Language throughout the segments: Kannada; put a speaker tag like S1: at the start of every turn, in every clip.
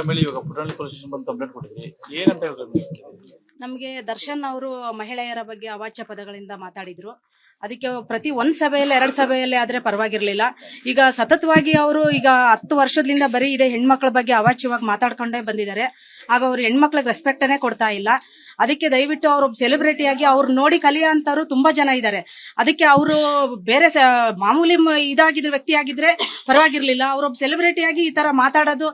S1: ಮೇಡಮ್ ಮೇಲೆ ಇವಾಗ ಪುಟ್ಟಳ್ಳಿ ಪೊಲೀಸ್ ಸ್ಟೇಷನ್ ಬಂದು ಕಂಪ್ಲೇಂಟ್ ಕೊಟ್ಟಿದ್ರಿ. ಏನಂತ ಹೇಳ್ಕೊಂಡು
S2: ನಮಗೆ ದರ್ಶನ್ ಅವರು ಮಹಿಳೆಯರ ಬಗ್ಗೆ ಅವಾಚ್ಯ ಪದಗಳಿಂದ ಮಾತಾಡಿದ್ರು. ಅದಕ್ಕೆ ಪ್ರತಿ ಒಂದ್ ಸಭೆಯಲ್ಲಿ, ಎರಡ್ ಸಭೆಯಲ್ಲಿ ಆದ್ರೆ ಪರವಾಗಿರ್ಲಿಲ್ಲ. ಈಗ ಸತತವಾಗಿ ಅವರು ಈಗ ಹತ್ತು ವರ್ಷದಿಂದ ಬರೀ ಇದೆ ಹೆಣ್ಮಕ್ಳ ಬಗ್ಗೆ ಅವಾಚ್ಯವಾಗಿ ಮಾತಾಡ್ಕೊಂಡೇ ಬಂದಿದ್ದಾರೆ. ಆಗ ಅವ್ರು ಹೆಣ್ಮಕ್ಳಿಗೆ ರೆಸ್ಪೆಕ್ಟನ್ನೇ ಕೊಡ್ತಾ ಇಲ್ಲ. ಅದಕ್ಕೆ ದಯವಿಟ್ಟು ಅವರು ಸೆಲೆಬ್ರಿಟಿ ಆಗಿ ಅವ್ರು ನೋಡಿ ಕಲಿಯೋಂಥವ್ರು ತುಂಬಾ ಜನ ಇದ್ದಾರೆ. ಅದಕ್ಕೆ ಅವರು ಬೇರೆ ಮಾಮೂಲಿ ಇದಾಗಿದ್ರೆ, ವ್ಯಕ್ತಿ ಆಗಿದ್ರೆ ಪರವಾಗಿರ್ಲಿಲ್ಲ. ಸೆಲೆಬ್ರಿಟಿ ಆಗಿ ಈ ತರ ಮಾತಾಡೋದು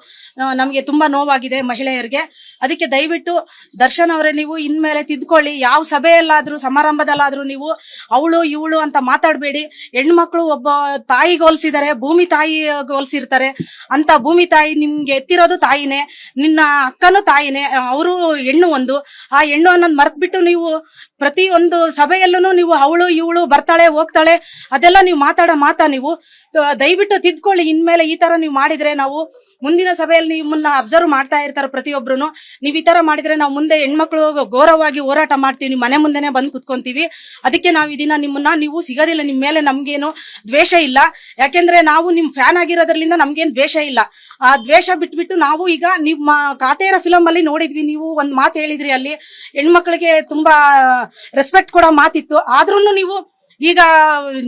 S2: ನಮ್ಗೆ ತುಂಬಾ ನೋವಾಗಿದೆ ಮಹಿಳೆಯರಿಗೆ. ಅದಕ್ಕೆ ದಯವಿಟ್ಟು ದರ್ಶನ್ ಅವರೇ ನೀವು ಇನ್ಮೇಲೆ ತಿದ್ಕೊಳ್ಳಿ. ಯಾವ ಸಭೆಯಲ್ಲಾದ್ರೂ, ಸಮಾರಂಭದಲ್ಲಾದ್ರೂ ನೀವು, ಅವಳು ಇವಳು ಅಂತ ಮಾತಾಡಬೇಡಿ. ಹೆಣ್ಮಕ್ಳು ಒಬ್ಬ ತಾಯಿಗೆ ಹೋಲ್ಸಿದ್ದಾರೆ ಭೂಮಿ ತಾಯಿ ಹೋಲ್ಸಿರ್ತಾರೆ. ಅಂತ ಭೂಮಿ ತಾಯಿ ನಿಮ್ಗೆ ಎತ್ತಿರೋದು ತಾಯಿನೇ, ನಿನ್ನ ಅಕ್ಕನೂ ತಾಯಿನೇ, ಅವರು ಹೆಣ್ಣು ಒಂದು. ಆ ಹೆಣ್ಣು ಅನ್ನೋದು ಮರ್ತ್ಬಿಟ್ಟು ನೀವು ಪ್ರತಿ ಒಂದು ಸಭೆಯಲ್ಲೂ ನೀವು ಅವಳು, ಇವಳು ಬರ್ತಾಳೆ, ಹೋಗ್ತಾಳೆ, ಅದೆಲ್ಲ ನೀವು ಮಾತಾಡೋ ಮಾತಾ ನೀವು? ದಯವಿಟ್ಟು ತಿದ್ಕೊಳ್ಳಿ. ಇನ್ಮೇಲೆ ಈ ತರ ನೀವು ಮಾಡಿದ್ರೆ ನಾವು ಮುಂದಿನ ಸಭೆಯಲ್ಲಿ ನಿಮ್ಮನ್ನ ಅಬ್ಸರ್ವ್ ಮಾಡ್ತಾ ಇರ್ತಾರೆ ಪ್ರತಿಯೊಬ್ರು ನೀವು ಈ ತರ ಮಾಡಿದ್ರೆ ನಾವು ಮುಂದೆ ಹೆಣ್ಮಕ್ಳು ಗೌರವವಾಗಿ ಹೋರಾಟ ಮಾಡ್ತೀವಿ. ಮನೆ ಮುಂದೆನೆ ಬಂದು ಕುತ್ಕೊಂತೀವಿ. ಅದಕ್ಕೆ ನಾವು ಇದನ್ನ ನಿಮ್ಮನ್ನ ನೀವು ಸಿಗೋದಿಲ್ಲ. ನಿಮ್ಮ ಮೇಲೆ ನಮ್ಗೇನು ದ್ವೇಷ ಇಲ್ಲ. ಯಾಕೆಂದ್ರೆ ನಾವು ನಿಮ್ ಫ್ಯಾನ್ ಆಗಿರೋದ್ರಿಂದ ನಮ್ಗೇನು ದ್ವೇಷ ಇಲ್ಲ. ಆ ದ್ವೇಷ ಬಿಟ್ಬಿಟ್ಟು ನಾವು ಈಗ ನಿಮ್ಮ ಕಾಟೇರ ಫಿಲಮ್ ಅಲ್ಲಿ ನೋಡಿದ್ವಿ. ನೀವು ಒಂದ್ ಮಾತು ಹೇಳಿದ್ರಿ ಅಲ್ಲಿ. ಹೆಣ್ಮಕ್ಳಿಗೆ ತುಂಬಾ ರೆಸ್ಪೆಕ್ಟ್ ಕೊಡೋ ಮಾತಿತ್ತು. ಆದ್ರೂ ನೀವು ಈಗ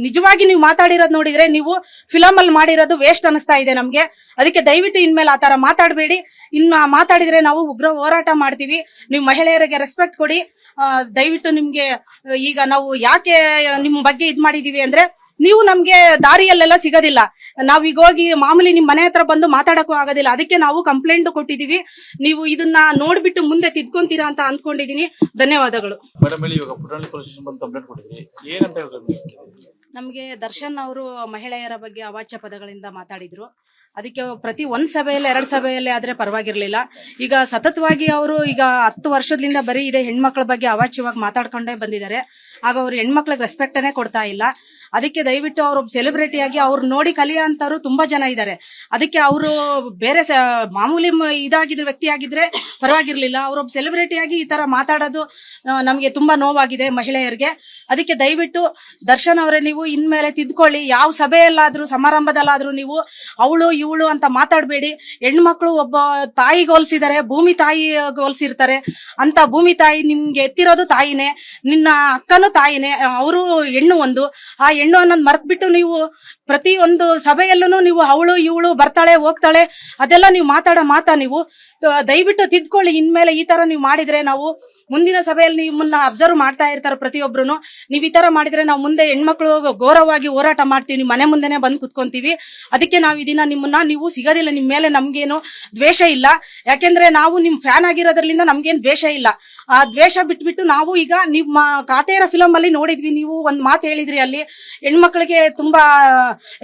S2: ನಿಜವಾಗಿ ನೀವು ಮಾತಾಡಿರೋದು ನೋಡಿದ್ರೆ ನೀವು ಫಿಲಮ್ ಅಲ್ಲಿ ಮಾಡಿರೋದು ವೇಸ್ಟ್ ಅನಿಸ್ತಾ ಇದೆ ನಮಗೆ. ಅದಕ್ಕೆ ದಯವಿಟ್ಟು ಇನ್ಮೇಲೆ ಆ ತರ ಮಾತಾಡಬೇಡಿ. ಇನ್ನ ಮಾತಾಡಿದ್ರೆ ನಾವು ಉಗ್ರ ಹೋರಾಟ ಮಾಡ್ತೀವಿ. ನೀವು ಮಹಿಳೆಯರಿಗೆ ರೆಸ್ಪೆಕ್ಟ್ ಕೊಡಿ. ದಯವಿಟ್ಟು ನಿಮ್ಗೆ, ಈಗ ನಾವು ಯಾಕೆ ನಿಮ್ ಬಗ್ಗೆ ಇದ್ ಮಾಡಿದೀವಿ ಅಂದ್ರೆ ನೀವು ನಮ್ಗೆ ದಾರಿಯಲ್ಲೆಲ್ಲ ಸಿಗೋದಿಲ್ಲ. ನಾವ್ ಈಗ ಹೋಗಿ ಮಾಮೂಲಿ ನಿಮ್ ಮನೆ ಹತ್ರ ಬಂದು ಮಾತಾಡಕ್ಕೂ ಆಗೋದಿಲ್ಲ. ಅದಕ್ಕೆ ನಾವು ಕಂಪ್ಲೇಂಟ್ ಕೊಟ್ಟಿದೀವಿ. ನೀವು ಇದನ್ನ ನೋಡ್ಬಿಟ್ಟು ಮುಂದೆ ತಿದ್ಕೊಂತೀರಾ ಅಂತ ಅಂದ್ಕೊಂಡಿದೀನಿ. ಧನ್ಯವಾದಗಳು.
S1: ನಮ್ಗೆ ಹೇಳಿ ಇವಾಗ ಪುಟ್ಟಳ್ಳಿ ಪೊಲೀಸ್ ಸ್ಟೇಷನ್ ಬಂದು ಕಂಪ್ಲೇಂಟ್ ಕೊಟ್ಟಿದ್ರಿ. ಏನಂತ ಹೇಳ್ಕೊಂಡು
S2: ನಮಗೆ ದರ್ಶನ್ ಅವರು ಮಹಿಳೆಯರ ಬಗ್ಗೆ ಅವಾಚ್ಯ ಪದಗಳಿಂದ ಮಾತಾಡಿದ್ರು. ಅದಕ್ಕೆ ಪ್ರತಿ ಒಂದ್ ಸಭೆಯಲ್ಲಿ ಎರಡ್ ಸಭೆಯಲ್ಲಿ ಆದ್ರೆ ಪರವಾಗಿರ್ಲಿಲ್ಲ. ಈಗ ಸತತವಾಗಿ ಅವರು ಈಗ ಹತ್ತು ವರ್ಷದಿಂದ ಬರೀ ಇದೆ ಹೆಣ್ಮಕ್ಳ ಬಗ್ಗೆ ಅವಾಚ್ಯವಾಗಿ ಮಾತಾಡ್ಕೊಂಡೇ ಬಂದಿದ್ದಾರೆ. ಆಗ ಅವ್ರು ಹೆಣ್ಮಕ್ಳಿಗೆ ರೆಸ್ಪೆಕ್ಟನೇ ಕೊಡ್ತಾ ಇಲ್ಲ. ಅದಕ್ಕೆ ದಯವಿಟ್ಟು ಅವರು ಸೆಲೆಬ್ರಿಟಿ ಆಗಿ ಅವ್ರು ನೋಡಿ ಕಲಿಯೋಂಥವ್ರು ತುಂಬಾ ಜನ ಇದ್ದಾರೆ ಅದಕ್ಕೆ ಅವರು ಬೇರೆ ಮಾಮೂಲಿ ಇದಾಗಿದ್ರೆ ವ್ಯಕ್ತಿ ಆಗಿದ್ರೆ ಪರವಾಗಿರ್ಲಿಲ್ಲ. ಅವರೊಬ್ಬ ಸೆಲೆಬ್ರಿಟಿ ಆಗಿ ಈ ತರ ಮಾತಾಡೋದು ನಮಗೆ ನಮ್ಗೆ ತುಂಬಾ ನೋವಾಗಿದೆ ಮಹಿಳೆಯರಿಗೆ. ಅದಕ್ಕೆ ದಯವಿಟ್ಟು ದರ್ಶನ್ ಅವರೇ ನೀವು ಇನ್ಮೇಲೆ ತಿದ್ಕೊಳ್ಳಿ. ಯಾವ ಸಭೆಯಲ್ಲಾದ್ರೂ, ಸಮಾರಂಭದಲ್ಲಾದ್ರೂ ನೀವು ಅವಳು, ಇವಳು ಅಂತ ಮಾತಾಡಬೇಡಿ. ಹೆಣ್ಮಕ್ಳು ಒಬ್ಬ ತಾಯಿ ಹೋಲಿಸಿದ್ದಾರೆ ಭೂಮಿ ತಾಯಿ ಹೋಲ್ಸಿರ್ತಾರೆ ಅಂತ ಭೂಮಿ ತಾಯಿ ನಿಮ್ಗೆ ಎತ್ತಿರೋದು ತಾಯಿನೇ. ನಿನ್ನ ಅಕ್ಕನೂ ತಾಯಿನೇ ಅವರು ಹೆಣ್ಣು ಒಂದು. ಆ ಹೆಣ್ಣು ಅನ್ನೋದು ಮರ್ತ್ಬಿಟ್ಟು ನೀವು ಪ್ರತಿ ಒಂದು ಸಭೆಯಲ್ಲೂ ನೀವು ಅವಳು, ಇವಳು ಬರ್ತಾಳೆ, ಹೋಗ್ತಾಳೆ, ಅದೆಲ್ಲ ನೀವು ಮಾತಾಡೋ ಮಾತಾ ನೀವು? ದಯವಿಟ್ಟು ತಿದ್ಕೊಳ್ಳಿ, ಇನ್ಮೇಲೆ ಈ ತರ ನೀವು ಮಾಡಿದ್ರೆ ನಾವು ಮುಂದಿನ ಸಭೆಯಲ್ಲಿ ನಿಮ್ಮನ್ನ ಅಬ್ಸರ್ವ್ ಮಾಡ್ತಾ ಇರ್ತಾರೆ ಪ್ರತಿಯೊಬ್ರು ನೀವು ಈ ತರ ಮಾಡಿದ್ರೆ ನಾವು ಮುಂದೆ ಹೆಣ್ಮಕ್ಳು ಗೌರವವಾಗಿ ಹೋರಾಟ ಮಾಡ್ತೀವಿ, ಮನೆ ಮುಂದೆನೆ ಬಂದು ಕುತ್ಕೊಂತೀವಿ. ಅದಕ್ಕೆ ನಾವು ಇದನ್ನ ನಿಮ್ಮನ್ನ ನೀವು ಸಿಗೋದಿಲ್ಲ ನಿಮ್ಮ ಮೇಲೆ ನಮ್ಗೇನು ದ್ವೇಷ ಇಲ್ಲ. ಯಾಕೆಂದ್ರೆ ನಾವು ನಿಮ್ ಫ್ಯಾನ್ ಆಗಿರೋದ್ರಿಂದ ನಮ್ಗೇನು ದ್ವೇಷ ಇಲ್ಲ. ಆ ದ್ವೇಷ ಬಿಟ್ಬಿಟ್ಟು ನಾವು ಈಗ ನಿಮ್ಮ ಕಾಟೇರ ಫಿಲಮ್ ಅಲ್ಲಿ ನೋಡಿದ್ವಿ, ನೀವು ಒಂದು ಮಾತು ಹೇಳಿದ್ರಿ ಅಲ್ಲಿ. ಹೆಣ್ಮಕ್ಳಿಗೆ ತುಂಬಾ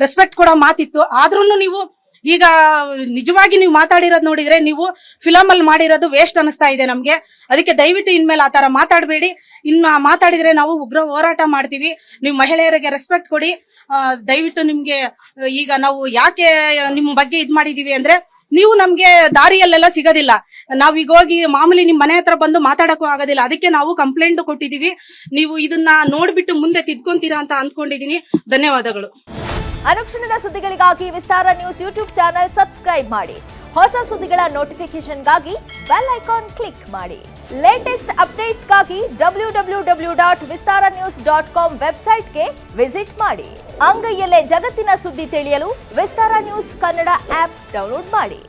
S2: ರೆಸ್ಪೆಕ್ಟ್ ಕೊಡೋ ಮಾತಿತ್ತು. ಆದ್ರೂ ನೀವು ಈಗ ನಿಜವಾಗಿ ನೀವು ಮಾತಾಡಿರೋದು ನೋಡಿದ್ರೆ ನೀವು ಫಿಲಮ್ ಅಲ್ಲಿ ಮಾಡಿರೋದು ವೇಸ್ಟ್ ಅನಿಸ್ತಾ ಇದೆ ನಮ್ಗೆ. ಅದಕ್ಕೆ ದಯವಿಟ್ಟು ಇನ್ಮೇಲೆ ಆ ತರ ಮಾತಾಡಬೇಡಿ. ಇನ್ನು ಮಾತಾಡಿದ್ರೆ ನಾವು ಉಗ್ರ ಹೋರಾಟ ಮಾಡ್ತೀವಿ. ನೀವು ಮಹಿಳೆಯರಿಗೆ ರೆಸ್ಪೆಕ್ಟ್ ಕೊಡಿ. ದಯವಿಟ್ಟು ನಿಮ್ಗೆ, ಈಗ ನಾವು ಯಾಕೆ ನಿಮ್ಮ ಬಗ್ಗೆ ಇದು ಮಾಡಿದೀವಿ ಅಂದ್ರೆ, ನೀವು ನಮ್ಗೆ ದಾರಿಯಲ್ಲೆಲ್ಲ ಸಿಗೋದಿಲ್ಲ. ನಾವ್ ಈಗ ಹೋಗಿ ಮಾಮೂಲಿ ನಿಮ್ಮ ಮನೆ ಹತ್ರ ಬಂದು ಮಾತಾಡಕ್ಕೂ ಆಗೋದಿಲ್ಲ. ಅದಕ್ಕೆ ನಾವು ಕಂಪ್ಲೇಂಟ್ ಕೊಟ್ಟಿದೀವಿ. ನೀವು ಇದನ್ನ ನೋಡ್ಬಿಟ್ಟು ಮುಂದೆ ತಿದ್ಕೊಂತೀರಾ ಅಂತ ಅಂದ್ಕೊಂಡಿದ್ದೀನಿ ಧನ್ಯವಾದಗಳು.
S3: ಅನುಕ್ಷಣದ ಸುದ್ದಿಗಳಿಗಾಗಿ Vistara news YouTube channel subscribe ಮಾಡಿ. ಹೊಸ ಸುದ್ದಿಗಳ ನೋಟಿಫಿಕೇಶನ್ಗಾಗಿ ಬೆಲ್ ಐಕಾನ್ ಕ್ಲಿಕ್ ಮಾಡಿ. Latest ಅಪ್ಡೇಟ್ಸ್ಗಾಗಿ W W W dot Vistara news dot com ವೆಬ್ಸೈಟ್ಗೆ ವಿಸಿಟ್ ಮಾಡಿ. ಅಂಗೈಯಲ್ಲೇ ಜಗತ್ತಿನ ಸುದ್ದಿ ತಿಳಿಯಲು Vistara news Kannada app download ಮಾಡಿ.